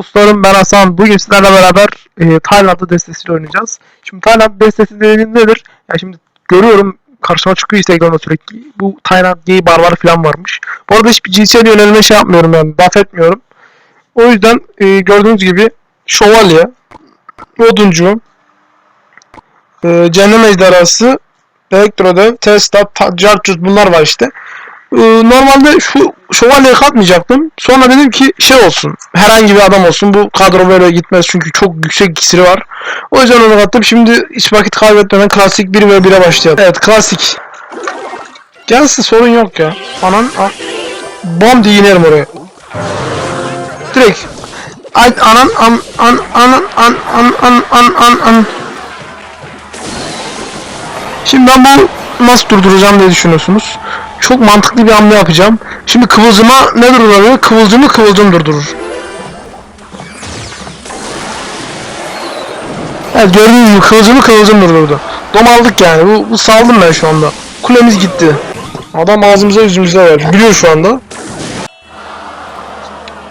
Dostlarım ben Hasan. Bugün sizlerle beraber e, Tayland'da destesiyle oynayacağız. Şimdi Tayland destesi dediğimiz nedir? Ya şimdi görüyorum karşıma çıkıyor Instagram'da sürekli. Bu Tayland gay barbar falan varmış. Bu arada hiçbir cinsel yönelime şey yapmıyorum yani. Laf etmiyorum. O yüzden e, gördüğünüz gibi şövalye, oduncu, e, cehennem ejderhası, elektrodev, Tesla, Carcut bunlar var işte. Ee, normalde şu şövalyeye katmayacaktım. Sonra dedim ki şey olsun. Herhangi bir adam olsun. Bu kadro böyle gitmez çünkü çok yüksek iksiri var. O yüzden onu kattım. Şimdi hiç vakit kaybetmeden klasik 1 ve 1'e başlayalım. Evet klasik. Gelsin sorun yok ya. Anan a- bom diye inerim oraya. Direkt. Ay anan an an anan an an an an an an. Şimdi ben bu nasıl durduracağım diye düşünüyorsunuz. Çok mantıklı bir hamle yapacağım. Şimdi kıvılcıma ne durdurabilir? Kıvılcımı kıvılcım durdurur. Evet gördüğünüz gibi kıvılcımı kıvılcım durdurdu. Dom aldık yani. Bu, bu saldım ben şu anda. Kulemiz gitti. Adam ağzımıza yüzümüze verdi. Biliyor şu anda.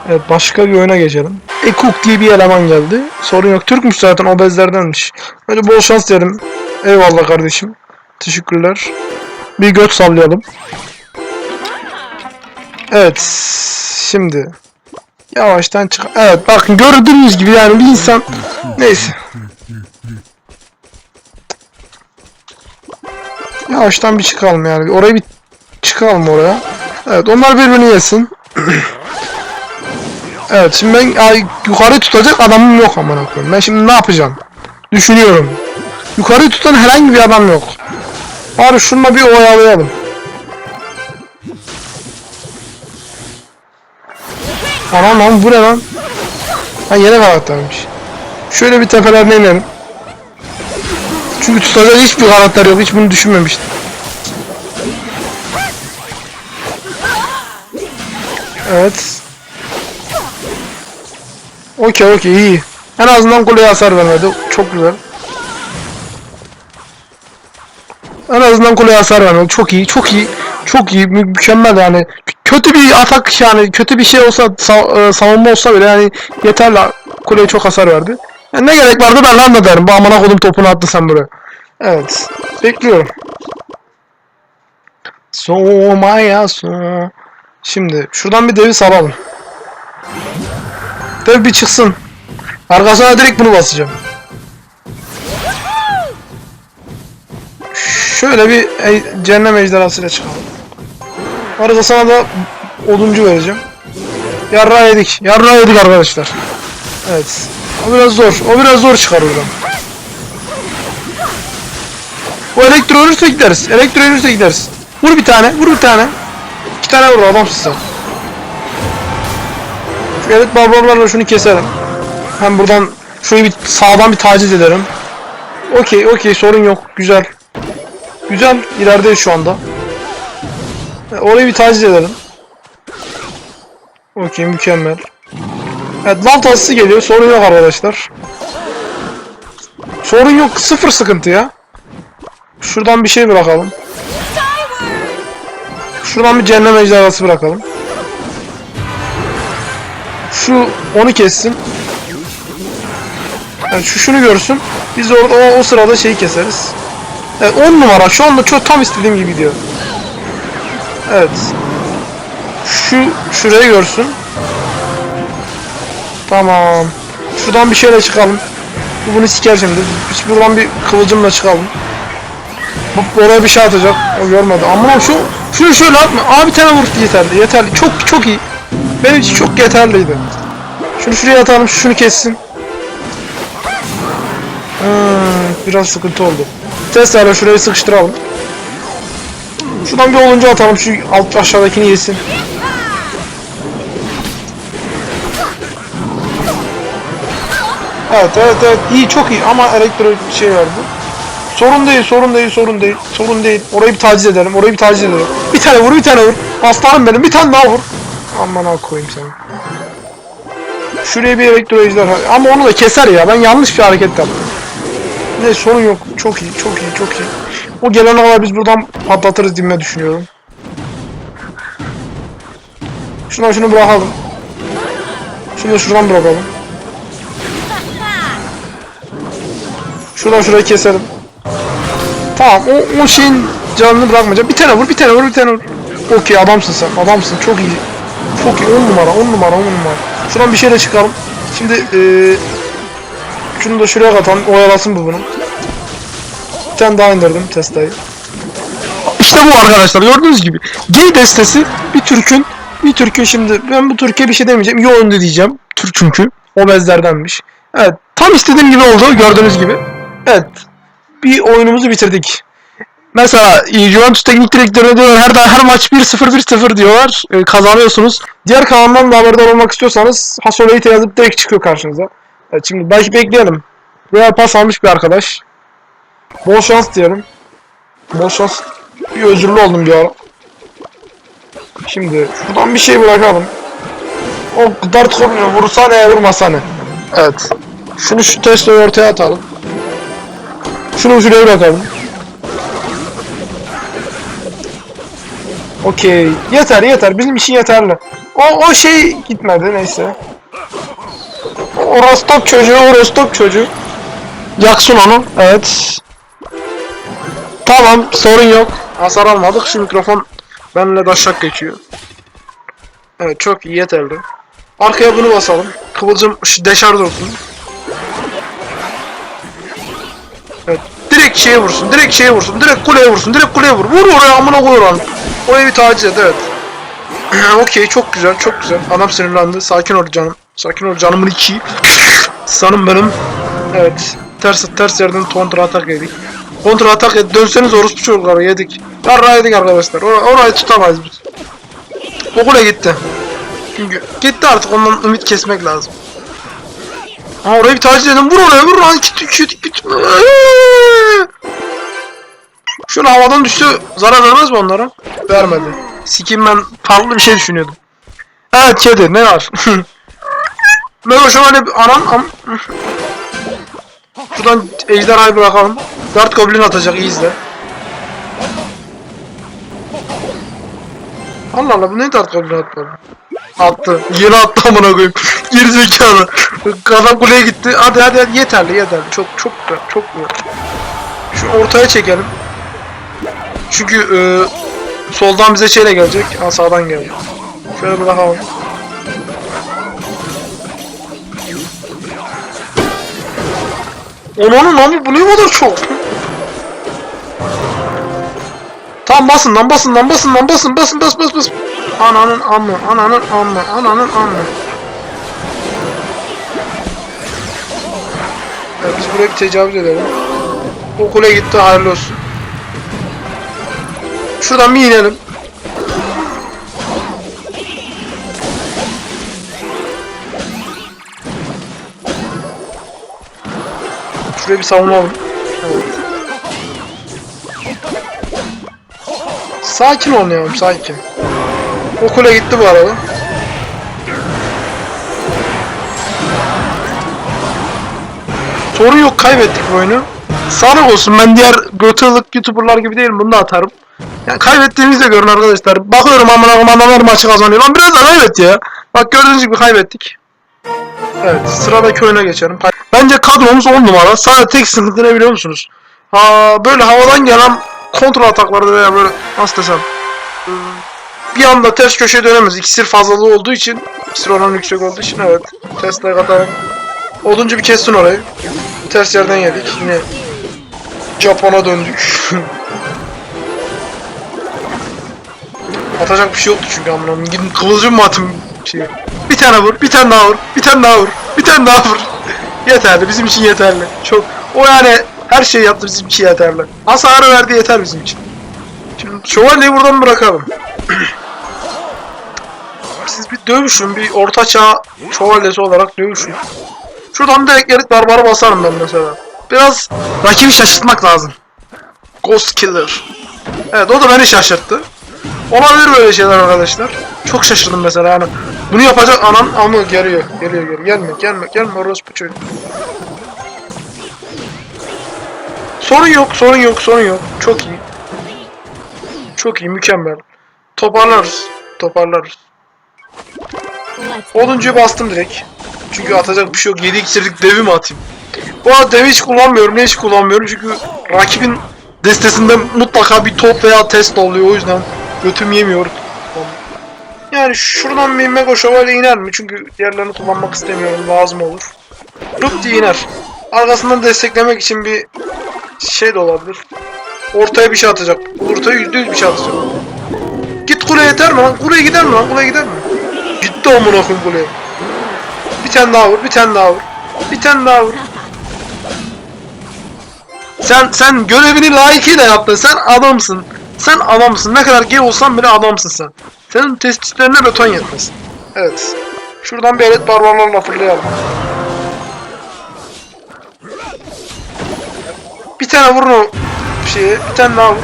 Evet başka bir oyuna geçelim. Ekuk diye bir eleman geldi. Sorun yok. Türkmüş zaten obezlerdenmiş. Hadi bol şans derim. Eyvallah kardeşim. Teşekkürler. Bir göt sallayalım. Evet. Şimdi. Yavaştan çık. Evet bakın gördüğünüz gibi yani bir insan. Neyse. Yavaştan bir çıkalım yani. Oraya bir çıkalım oraya. Evet onlar birbirini yesin. evet şimdi ben ay, yukarı tutacak adamım yok aman koyayım. Ben şimdi ne yapacağım? Düşünüyorum. Yukarı tutan herhangi bir adam yok. Bari şununla bir oyalayalım. Anam lan bu ne lan? Ha yeni karaktermiş. Şöyle bir tepelerine inelim. Çünkü tutacak hiçbir karakter yok. Hiç bunu düşünmemiştim. Evet. Okey okey iyi. En azından kuleye hasar vermedi. Çok güzel. En azından kuleye hasar vermedi. Çok iyi, çok iyi, çok iyi, mü- mükemmel yani. Kötü bir atak yani kötü bir şey olsa sa- e, savunma olsa bile yani yeterli kuleye çok hasar verdi. Yani ne gerek vardı ben lan da derim. Bu amına kodum topunu attı sen buraya. Evet. Bekliyorum. Soğumaya so. Şimdi şuradan bir devi salalım. Dev bir çıksın. Arkasına direkt bunu basacağım. Şöyle bir cehennem ejderhasıyla çıkalım. Arkasına da oduncu vereceğim. Yarra yedik. Yarra yedik arkadaşlar. Evet. O biraz zor. O biraz zor çıkar oradan. O elektro ölürse gideriz. Elektro ölürse gideriz. Vur bir tane. Vur bir tane. İki tane vur adamsın sen. Şu evet barbarlarla şunu keserim. Hem buradan şurayı bir sağdan bir taciz ederim. Okey okey sorun yok. Güzel. Güzel ilerideyiz şu anda. E, Orayı bir taciz edelim. Okey mükemmel. Evet lav tasısı geliyor. Sorun yok arkadaşlar. Sorun yok. Sıfır sıkıntı ya. Şuradan bir şey bırakalım. Şuradan bir cehennem ejderhası bırakalım. Şu onu kessin. Yani şu şunu görsün. Biz orada o, o sırada şeyi keseriz. Evet 10 numara. Şu anda çok tam istediğim gibi gidiyor. Evet. Şu şurayı görsün. Tamam. Şuradan bir şeyle çıkalım. Bu bunu siker şimdi. Biz buradan bir kıvılcımla çıkalım. Bu oraya bir şey atacak. O görmedi. Aman şu şunu şöyle atma. Abi bir tane vur yeterli. Yeterli. Çok çok iyi. Benim için çok yeterliydi. Şunu şuraya atalım. Şunu kessin. Hmm, biraz sıkıntı oldu. Tesla'yla şurayı sıkıştıralım. Şuradan bir olunca atalım. Şu alt aşağıdakini yesin. Evet evet evet iyi çok iyi ama elektro şey verdi. Sorun değil sorun değil sorun değil sorun değil. Orayı bir taciz edelim orayı bir taciz edelim. Bir tane vur bir tane vur. Aslanım benim bir tane daha vur. Aman ha koyayım seni. Şuraya bir elektro ejderha ama onu da keser ya ben yanlış bir hareket yaptım. Ne sorun yok. Çok iyi, çok iyi, çok iyi. O gelen hava biz buradan patlatırız diye düşünüyorum. Şuna şunu bırakalım. Şunu şuradan bırakalım. Şuradan şurayı keselim. Tamam o, o şeyin canını bırakmayacağım. Bir tane vur, bir tane vur, bir tane vur. Okey adamsın sen, adamsın. Çok iyi. Çok iyi. 10 numara, 10 numara, 10 numara. Şuradan bir şeyle çıkalım. Şimdi eee şunu da şuraya katalım oyalasın bu bunu. Bir tane daha indirdim testayı. İşte bu arkadaşlar gördüğünüz gibi. Gay destesi bir Türk'ün bir Türk'ün şimdi ben bu Türkiye bir şey demeyeceğim. Yoğun diyeceğim. Türk çünkü. O bezlerdenmiş. Evet. Tam istediğim gibi oldu gördüğünüz gibi. Evet. Bir oyunumuzu bitirdik. Mesela e, Juventus teknik direktörü diyorlar her her maç 1-0 1-0 diyorlar. E, kazanıyorsunuz. Diğer kanaldan da haberdar olmak istiyorsanız Hasoleyte yazıp direkt çıkıyor karşınıza. Evet, şimdi belki bekleyelim. Veya pas almış bir arkadaş. Bol şans diyelim. Bol şans. Bir özürlü oldum bir ara. Şimdi şuradan bir şey bırakalım. O dart kormuyor. Vursa ne vurmasa ne. Evet. Şunu şu Tesla'yı ortaya atalım. Şunu şuraya bırakalım. Okey. Yeter yeter. Bizim için yeterli. O, o şey gitmedi neyse. O Rostov çocuğu, o Rostov çocuğu. Yaksın onu. Evet. Tamam sorun yok. Hasar almadık. Şu mikrofon benimle daşak geçiyor. Evet çok iyi yeterli. Arkaya bunu basalım. Kıvılcım şu deşarj olsun. Evet. Direkt şeye vursun. Direkt şeye vursun. Direkt kuleye vursun. Direkt kuleye vur. Vur oraya amına koy oranı. Orayı bir taciz et evet. Okey çok güzel çok güzel. Adam sinirlendi. Sakin ol canım. Sakin ol canımın içi. Sanım benim. Evet. Ters ters yerden kontra atak yedik. Kontra atak yedik. Dönseniz orospu çocukları yedik. Yarra yedik arkadaşlar. Or orayı tutamayız biz. Okula gitti. Çünkü gitti artık ondan ümit kesmek lazım. Ha orayı bir taciz edin. Vur oraya vur. Lan git git git. Şunu havadan düştü. Zarar vermez mi onlara? Vermedi. Sikim ben farklı bir şey düşünüyordum. Evet kedi ne var? Mego şöyle bir anam am... Şuradan ejderhayı bırakalım. Dart Goblin atacak iyi izle. Allah Allah bu ne Dart Goblin atmadı? Attı. Yeni attı amına koyayım. Geri zekalı. Adam kuleye gitti. Hadi hadi hadi yeterli yeterli. Çok çok da çok mu? Şu ortaya çekelim. Çünkü e, soldan bize şeyle gelecek. Ha sağdan geldi. Şöyle bırakalım. Onun lan bu ne kadar çok. Tamam basın lan basın lan basın lan basın basın bas bas bas. Ananın amma ananın amma ananın amma. Evet, biz buraya bir tecavüz edelim. Okula gitti hayırlı olsun. Şuradan bir inelim. Şuraya bir savunalım. Evet. Sakin oynayalım sakin. Okula gitti bu arada. Sorun yok kaybettik bu oyunu. Sağlık olsun ben diğer götürlük youtuberlar gibi değilim bunu da atarım. Yani kaybettiğimizi de görün arkadaşlar. Bakıyorum amına koyayım adamlar maçı kazanıyor. Lan biraz da kaybet ya. Bak gördüğünüz gibi kaybettik. Evet sıradaki oyuna geçelim. Bence kadromuz 10 numara. Sadece tek sıkıntı ne biliyor musunuz? Ha, böyle havadan gelen kontrol ataklarda veya böyle nasıl desem ıı, bir anda ters köşeye dönemez. İksir fazlalığı olduğu için iksir oranı yüksek olduğu için evet. Tesla'ya katalım. Oduncu bir kessin orayı. Ters yerden yedik. Yine Japon'a döndük. Atacak bir şey yoktu çünkü amına. Gidin kıvılcım mı atın şey. Bir tane vur, bir tane daha vur, bir tane daha vur, bir tane daha vur. yeterli, bizim için yeterli. Çok, o yani her şeyi yaptı bizim için yeterli. Hasarı verdi yeter bizim için. Şimdi şövalyeyi buradan bırakalım. Siz bir dövüşün, bir orta çağ şövalyesi olarak dövüşün. Şuradan direkt yarık barbara basarım ben mesela. Biraz rakibi şaşırtmak lazım. Ghost Killer. Evet o da beni şaşırttı. Olabilir böyle şeyler arkadaşlar. Çok şaşırdım mesela yani. Bunu yapacak anam ama geliyor. Geliyor geliyor. Gelme gelme gelme orospu çocuğu. Sorun yok sorun yok sorun yok. Çok iyi. Çok iyi mükemmel. Toparlarız. Toparlarız. Let's Oduncuyu bastım direkt. Çünkü atacak bir şey yok. 7 iksirlik devi mi atayım? Bu arada devi hiç kullanmıyorum. Ne hiç kullanmıyorum? Çünkü rakibin destesinde mutlaka bir top veya test oluyor. O yüzden götüm yemiyor. Yani şuradan bir Mega Şövalye iner mi? Çünkü diğerlerini kullanmak istemiyorum. Lazım olur. Rıp diye iner. Arkasından desteklemek için bir şey de olabilir. Ortaya bir şey atacak. Ortaya yüzde yüz bir şey atacak. Git kuleye yeter mi lan? Kuleye gider mi lan? Kuleye gider mi? Gitti amına koyayım kuleye. Bir tane daha vur, bir tane daha vur. Bir tane daha vur. Sen sen görevini layıkıyla yaptın. Sen adamsın. Sen adamsın. Ne kadar gay olsan bile adamsın sen. Senin testislerine beton yetmez. Evet. Şuradan bir elet barbarlarla fırlayalım. Bir tane vurun o şeye. Bir tane daha vur.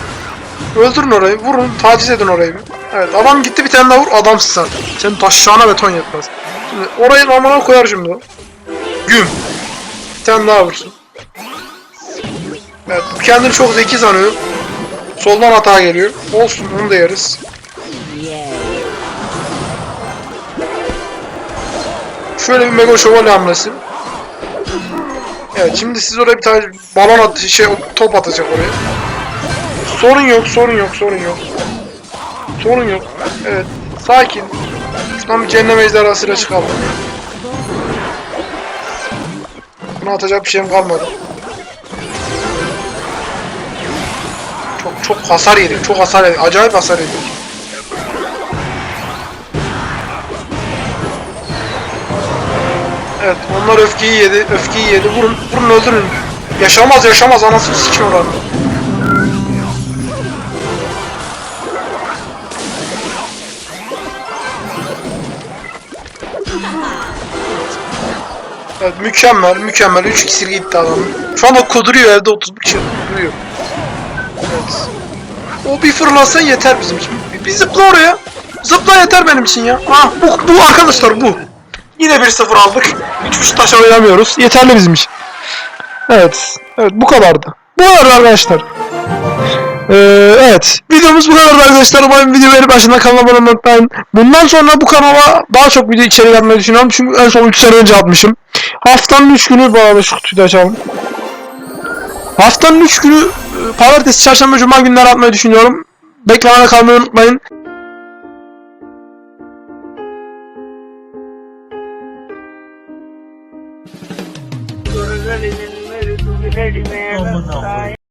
Öldürün orayı. Vurun. Taciz edin orayı. Evet. Adam gitti bir tane daha vur. Adamsın sen. Senin taşşağına beton yetmez. Şimdi orayı amına koyar şimdi. Güm. Bir tane daha vursun. Evet. Kendini çok zeki sanıyor. Soldan hata geliyor. Olsun. Onu da yeriz. Şöyle bir mega şövalye hamlesi. Evet şimdi siz oraya bir tane balon at şey top atacak oraya. Sorun yok, sorun yok, sorun yok. Sorun yok. Evet, sakin. Şuradan bir cehennem ejderhasıyla çıkalım. Buna atacak bir şeyim kalmadı. Çok çok hasar yedik, çok hasar yedik. Acayip hasar yedik. Evet, onlar öfkeyi yedi, öfkeyi yedi. Vurun, vurun öldürün. Yaşamaz, yaşamaz. Anasını sikin oranı. Evet, mükemmel, mükemmel. 3 iksir gitti adam. Şu anda kuduruyor evde 31 kişi kuduruyor. Evet. O bir fırlasa yeter bizim için. Bir zıpla oraya. Zıpla yeter benim için ya. Ah bu, bu arkadaşlar bu. Yine 1-0 aldık. 3-3 taşa oynamıyoruz. Yeterli bizim için. Evet. Evet bu kadardı. Bu kadar arkadaşlar. Ee, evet. Videomuz bu kadar arkadaşlar. Umarım videoları başında kanala abone olmayı unutmayın. Bundan sonra bu kanala daha çok video içerik yapmayı düşünüyorum. Çünkü en son 3 sene önce atmışım. Haftanın 3 günü bu arada şu kutuyu da açalım. Haftanın 3 günü e, pazartesi, çarşamba, cuma günleri atmayı düşünüyorum. Beklemede kalmayı unutmayın. Aman Allah'ım.